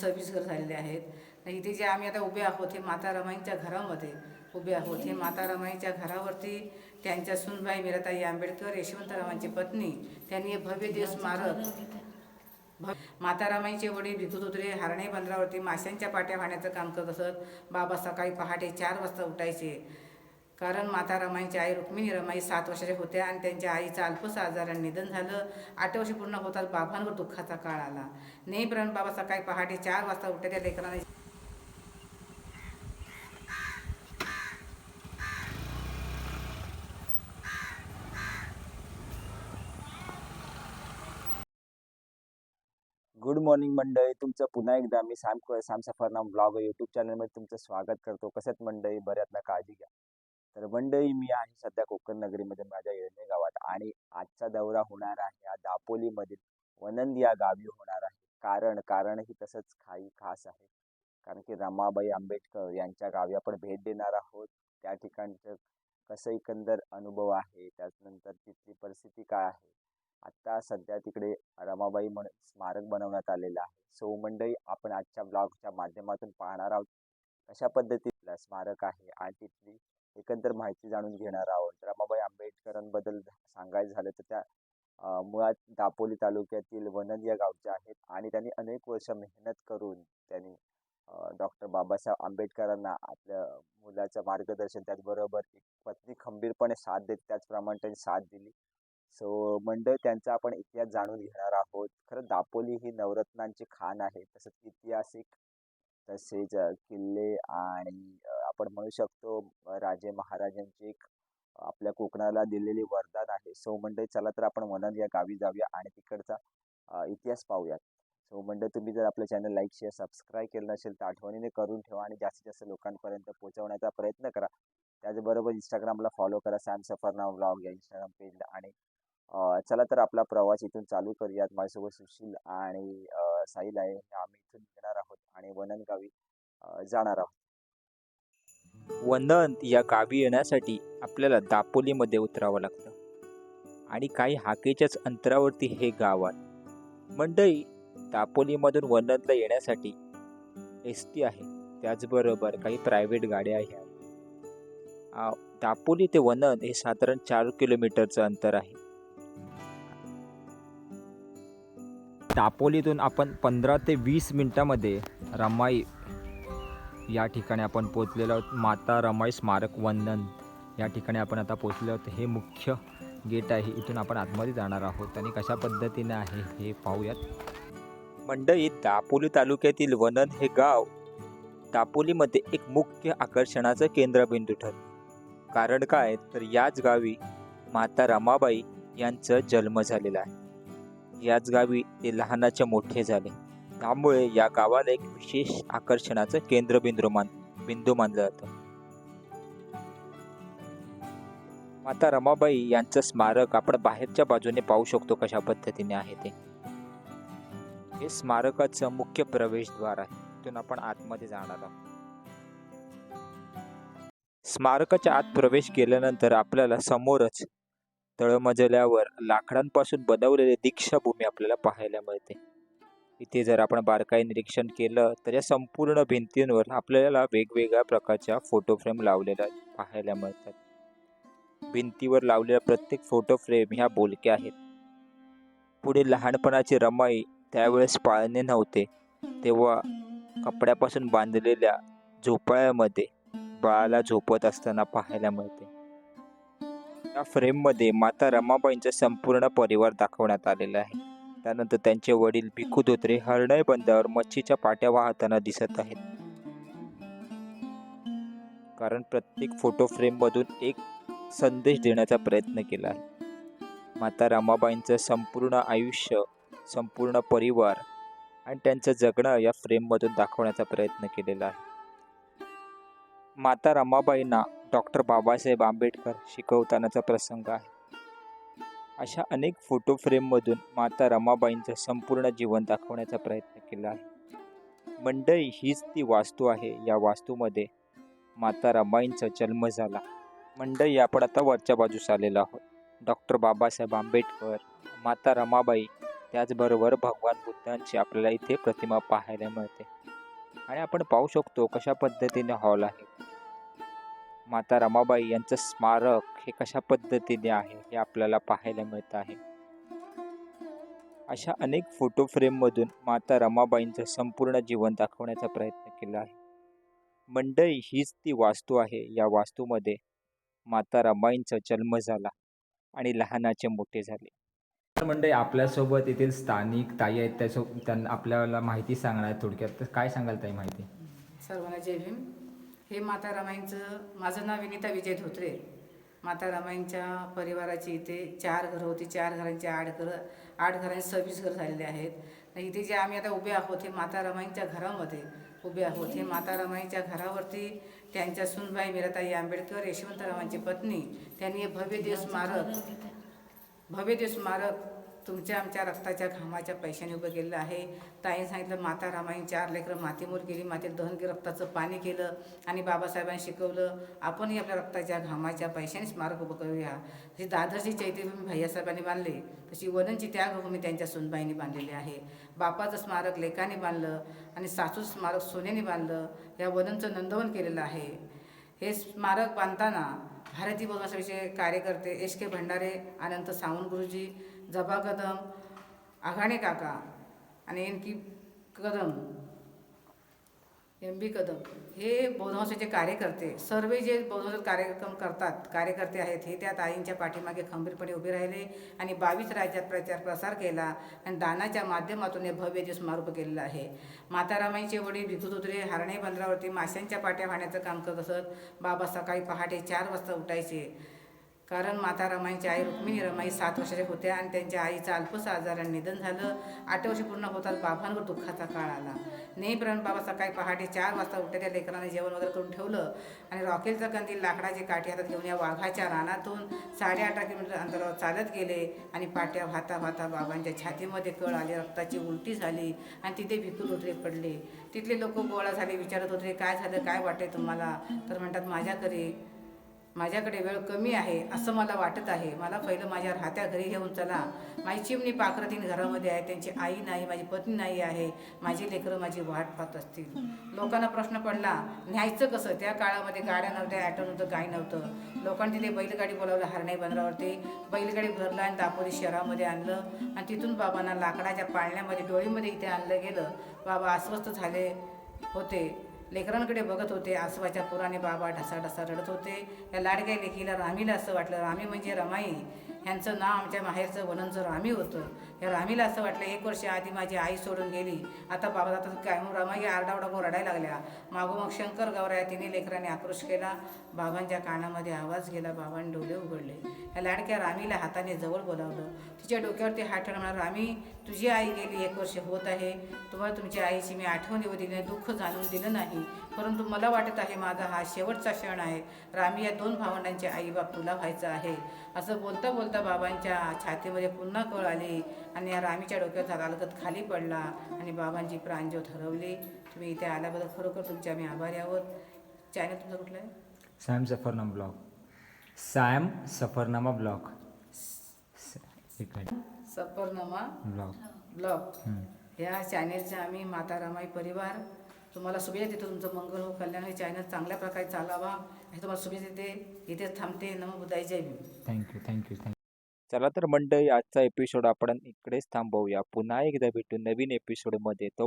सव्वीस घर झालेले आहेत. इथे जे आम्ही आता उभे आहोत हे माता रमाईंच्या घरामध्ये उभे आहोत. हे माता रमाईच्या घरावरती त्यांच्या सुनबाई मीराताई आंबेडकर यशवंतरावांची पत्नी त्यांनी हे भव्य देव स्मारक माता रमाईचे वडील भिकू धोत्रे हारणे बंदरावरती माशांच्या पाट्या वाहण्याचं काम करत असत. बाबा सकाळी पहाटे चार वाजता उठायचे. कारण माता रमाईची आई रुक्मिणी रमाई सात वर्षाच्या होत्या आणि त्यांच्या आईचं अल्पस आजाराने निधन झालं. आठ वर्ष पूर्ण होतात बाबांवर दुःखाचा काळ आला. नेहमीप्रमाणे बाबा सकाळी पहाटे चार वाजता उठल्या त्या लेकरांना गुड मॉर्निंग मंडळी. तुमचं पुन्हा एकदा मी साम साम सफरनाम ब्लॉग यूट्यूब चॅनलमध्ये तुमचं स्वागत करतो. कशात मंडळी? बऱ्याचना काळजी घ्या. तर मंडळी मी आहे सध्या कोकण नगरीमध्ये माझ्या येणे गावात आणि आजचा दौरा होणार आहे. या दापोलीमधील वनंद या गावी होणार आहे. कारण कारणही तसंच काही खास आहे. कारण की रमाबाई आंबेडकर यांच्या गावी आपण भेट देणार आहोत. त्या ठिकाणचं कसं एकंदर अनुभव आहे. त्यानंतर तिथली परिस्थिती काय आहे? आत्ता सध्या तिकडे रमाबाई म्हणून स्मारक बनवण्यात आलेलं आहे. सो मंडळी आपण आजच्या ब्लॉगच्या माध्यमातून पाहणार आहोत. कशा पद्धतीतलं स्मारक आहे? आणि तिथली एकंदर माहिती जाणून घेणार आहोत. रमाबाई आंबेडकरांबद्दल सांगायचं झालं तर त्या मुळात दापोली तालुक्यातील वनद या गावच्या आहेत आणि त्यांनी अनेक वर्ष मेहनत करून त्यांनी डॉक्टर बाबासाहेब आंबेडकरांना आपल्या मुलाचं मार्गदर्शन त्याचबरोबर एक पत्नी खंबीरपणे साथ देत त्याचप्रमाणे त्यांनी साथ दिली. सो मंडळ त्यांचा आपण इतिहास जाणून घेणार आहोत. खरं दापोली ही नवरत्नांची खाण आहे तसंच ऐतिहासिक तसेच किल्ले आणि आपण म्हणू शकतो राजे महाराजांची एक आपल्या कोकणाला दिलेली वरदान आहे. सो मंडळी चला तर आपण म्हणत या गावी जाऊया आणि तिकडचा इतिहास पाहूयात. सो मंडळ तुम्ही जर आपलं चॅनल लाईक शेअर सबस्क्राईब केलं नसेल तर आठवणीने करून ठेवा आणि जास्तीत जास्त लोकांपर्यंत पोहोचवण्याचा प्रयत्न करा. त्याचबरोबर इंस्टाग्रामला फॉलो करा सॅम सफरनाव ब्लॉग या इंस्टाग्राम पेजला आणि चला तर आपला प्रवास इथून चालू करूयात. माझ्यासोबत सुशील आणि साहिल आहे. आम्ही इथून निघणार आहोत. आणि वननगावी जाणार आहोत. वंदन या गावी येण्यासाठी आपल्याला दापोलीमध्ये उतरावं लागतं. आणि काही हाकेच्याच अंतरावरती हे गाव आहे. मंडई दापोलीमधून वंदनला येण्यासाठी एस टी आहे. त्याचबरोबर काही प्रायव्हेट गाड्याही आहेत दापोली ते वनन हे साधारण चार किलोमीटरचं अंतर आहे. दापोलीतून आपण पंधरा ते वीस मिनटामध्ये रमाई या ठिकाणी आपण पोचलेलो आहोत. माता रमाई स्मारक वंदन या ठिकाणी आपण आता पोचलेलो आहोत. हे मुख्य गेट आहे. इथून आपण आतमध्ये जाणार आहोत आणि कशा पद्धतीने आहे हे पाहूयात. मंडईत दापोली तालुक्यातील वनन हे गाव दापोलीमध्ये एक मुख्य आकर्षणाचं केंद्रबिंदू ठरलं. कारण काय? तर याच गावी माता रमाबाई यांचं जन्म झालेला आहे. याच गावी ते लहानाचे मोठे झाले. त्यामुळे या गावाला एक विशेष आकर्षणाचं केंद्रबिंदू मान बिंदू मानलं जातं. माता रमाबाई यांचं स्मारक आपण बाहेरच्या बाजूने पाहू शकतो कशा पद्धतीने आहे ते. हे स्मारकाचं मुख्य प्रवेशद्वार आहे. तिथून आपण आतमध्ये जाणार आहोत. स्मारकाच्या आत प्रवेश केल्यानंतर आपल्याला समोरच तळमजल्यावर लाकडांपासून बनवलेली दीक्षाभूमी आपल्याला पाहायला मिळते. इथे जर आपण बारकाई निरीक्षण केलं तर या संपूर्ण भिंतींवर आपल्याला वेगवेगळ्या प्रकारच्या फोटो फ्रेम लावलेल्या पाहायला मिळतात. भिंतीवर लावलेल्या प्रत्येक फोटो फ्रेम ह्या बोलक्या आहेत. पुढे लहानपणाची रमाई त्यावेळेस पाळणे नव्हते. तेव्हा कपड्यापासून बांधलेल्या झोपाळ्यामध्ये बाळाला झोपत असताना पाहायला मिळते. या फ्रेममध्ये माता रमाबाईंचा संपूर्ण परिवार दाखवण्यात आलेला आहे. त्यानंतर त्यांचे वडील भिकू धोत्रे हरणाई बंदावर मच्छीच्या पाट्या वाहताना दिसत आहेत. कारण प्रत्येक फोटो फ्रेममधून एक संदेश देण्याचा प्रयत्न केला आहे. माता रमाबाईंचं संपूर्ण आयुष्य संपूर्ण परिवार आणि त्यांचं जगणं या फ्रेममधून दाखवण्याचा प्रयत्न केलेला आहे. माता रमाबाईंना डॉक्टर बाबासाहेब आंबेडकर शिकवतानाचा प्रसंग आहे. अशा अनेक फोटो फ्रेममधून माता रमाबाईंचं संपूर्ण जीवन दाखवण्याचा प्रयत्न केला आहे. मंडई हीच ती वास्तू आहे. या वास्तूमध्ये माता रमाईंचा जन्म झाला. मंडई आपण आता वरच्या बाजूस आलेलो आहोत. डॉक्टर बाबासाहेब आंबेडकर माता रमाबाई त्याचबरोबर भगवान बुद्धांची आपल्याला इथे प्रतिमा पाहायला मिळते. आणि आपण पाहू शकतो कशा पद्धतीने हॉल आहे. माता रमाबाई यांचं स्मारक हे कशा पद्धतीने आहे हे आपल्याला पाहायला मिळत आहे? अशा अनेक फोटो फ्रेममधून माता रमाबाईंचं संपूर्ण जीवन दाखवण्याचा प्रयत्न केला आहे. मंडई हीच ती वास्तू आहे या वास्तूमध्ये माता रमाईंचा जन्म झाला आणि लहानाचे मोठे झाले. तर मंडळी आपल्यासोबत येथील स्थानिक ताई आहेत त्यासो त्यांना आपल्याला माहिती सांगणार आहेत थोडक्यात. तर काय सांगाल ताई माहिती? सर्वांना जय भीम. हे माता रामाईंचं माझं नाव विनिता विजय धोत्रे. माता रामाईंच्या परिवाराची इथे चार घरं होती. चार घरांची आठ घरं आठ घरांचे सव्वीस घर झालेले आहेत. इथे जे आम्ही आता उभे आहोत हे माता रामाईंच्या घरामध्ये उभे आहोत. हे माता रामाईंच्या घरावरती त्यांच्या सुनबाई मीराताई आंबेडकर यशवंतरावांची पत्नी त्यांनी हे भव्य देव स्मारक भव्य देव स्मारक तुमच्या आमच्या रक्ताच्या घामाच्या पैशाने उभं केलेलं आहे. ताईने सांगितलं माता रामाईन चार लेकरं मातीमोर गेली. मातीत दहन के रक्ताचं पाणी केलं आणि बाबासाहेबांनी शिकवलं आपणही आपल्या रक्ताच्या घामाच्या पैशाने स्मारक उभं करूया. जशी दादरची चैत्यभूमी भैयासाहेबांनी बांधली. तशी वनंची त्यागभूमी त्यांच्या सुनबाईंनी बांधलेली आहे. बापाचं स्मारक लेकाने बांधलं आणि सासू स्मारक सोन्याने बांधलं. या वनंचं नंदवन केलेलं आहे. हे स्मारक बांधताना भारती भवनाचे कार्यकर्ते एस के भंडारे अनंत सावंत गुरुजी जबा कदम आघाणे काका आणि एन की कदम एम बी कदम. हे बौद्धवंशाचे कार्यकर्ते सर्व जे बौद्धवंशाचे कार्यक्रम करतात कार्यकर्ते आहेत हे त्या ताईंच्या पाठीमागे खंबीरपणे उभे राहिले आणि बावीस राज्यात प्रचार प्रसार केला आणि दानाच्या माध्यमातून हे भव्य जे स्मारक केलेलं आहे. मातारामाईचे वडील भिकूत हरणे बंदरावरती माशांच्या पाट्या वाहण्याचं काम करत असत. बाबा सकाळी पहाटे चार वाजता उठायचे. कारण माता रमाईची आई रुक्मिणी रमाई सात वर्षाच्या होत्या आणि त्यांच्या आईचं अल्पस आजाराने निधन झालं. आठ वर्ष पूर्ण होतात बाबांवर दुःखाचा काळ आला. नेहमीप्रमाणे बाबा सकाळी पहाटे चार वाजता उठलेल्या त्या लेकरांना जेवण वगैरे करून ठेवलं आणि रॉकेलचा कंदील लाकडाची काठी हातात घेऊन या वाघाच्या रानातून साडेअठरा किलोमीटर अंतरावर चालत गेले आणि पाट्या भाता भाता बाबांच्या छातीमध्ये कळ आली रक्ताची उलटी झाली आणि तिथे भिकून उतरे पडले. तिथले लोक गोळा झाले विचारत होते काय झालं? काय वाटते तुम्हाला? तर म्हणतात माझ्याकडे माझ्याकडे वेळ कमी आहे असं मला वाटत आहे. मला पहिलं माझ्या राहत्या घरी घेऊन चला. माझी चिमणी पाखरं तीन घरामध्ये आहे त्यांची आई नाही माझी पत्नी नाही आहे. माझी लेकरं माझी वाट पाहत असतील. लोकांना प्रश्न पडला न्यायचं कसं? त्या काळामध्ये गाड्या नव्हत्या ॲटो नव्हतं काही नव्हतं. लोकांनी तिथे बैलगाडी बोलावलं हरणाई बंदरावरती बैलगाडी भरलं आणि दापोली शहरामध्ये आणलं. आणि तिथून बाबांना लाकडाच्या पाळण्यामध्ये डोळीमध्ये इथे आणलं गेलं. बाबा अस्वस्थ झाले होते. लेकरांकडे बघत होते. आसवाच्या पुराने बाबा ढसा ढसा रडत होते. या लाडक्या लेखीला रामीला असं वाटलं रामी म्हणजे रमाई. ह्यांचं नाव आमच्या माहेरचं वनंचं रामी होतं. या रामीला असं वाटलं एक वर्ष आधी माझी आई सोडून गेली. आता बाबा आता काय मग रमाई आरडाओरडा रडायला लागल्या. मागोमाग शंकर गौराया तिने लेकराने आक्रोश केला. बाबांच्या कानामध्ये आवाज गेला बाबांनी डोळे उघडले. या लाडक्या रामीला हाताने जवळ बोलावलं. तिच्या डोक्यावरती हात ठेवून रामी. तुझी आई गेली एक वर्ष होत आहे. तुम्हाला तुमच्या आईची मी आठवण येऊ दिली नाही दुःख जाणून दिलं नाही. परंतु मला वाटत आहे माझा हा शेवटचा क्षण आहे. रामी या दोन भावंडांचे आईबाप तुला व्हायचं आहे. असं बोलता बोलता बाबांच्या छातीमध्ये पुन्हा कळ आली आणि या रामीच्या डोक्यात अलगत खाली पडला आणि बाबांची प्राणज्योत हरवली. तुम्ही इथे आल्याबद्दल खरोखर तुमचे आम्ही आभारी आहोत. चॅनल तुमचं कुठलं आहे? Sam Safarnama blog. Sam Safarnama blog. एक मिनिट सफरनामा ब्लॉग. ब्लॉग. या चॅनेलचे आम्ही माता रामाई परिवार तुम्हाला शुभेच्छा देतो तुमचं मंगल हो कल्याण हे चॅनल चांगल्या प्रकारे चालावा. हे तुम्हाला शुभेच्छा देते. इथेच थांबते. नमो बुद्धाई जय Bhim. Thank you thank you thank you चला तर मंडळी आजचा एपिसोड आपण इकडेच थांबवूया. पुन्हा एकदा भेटू नवीन एपिसोडमध्ये तो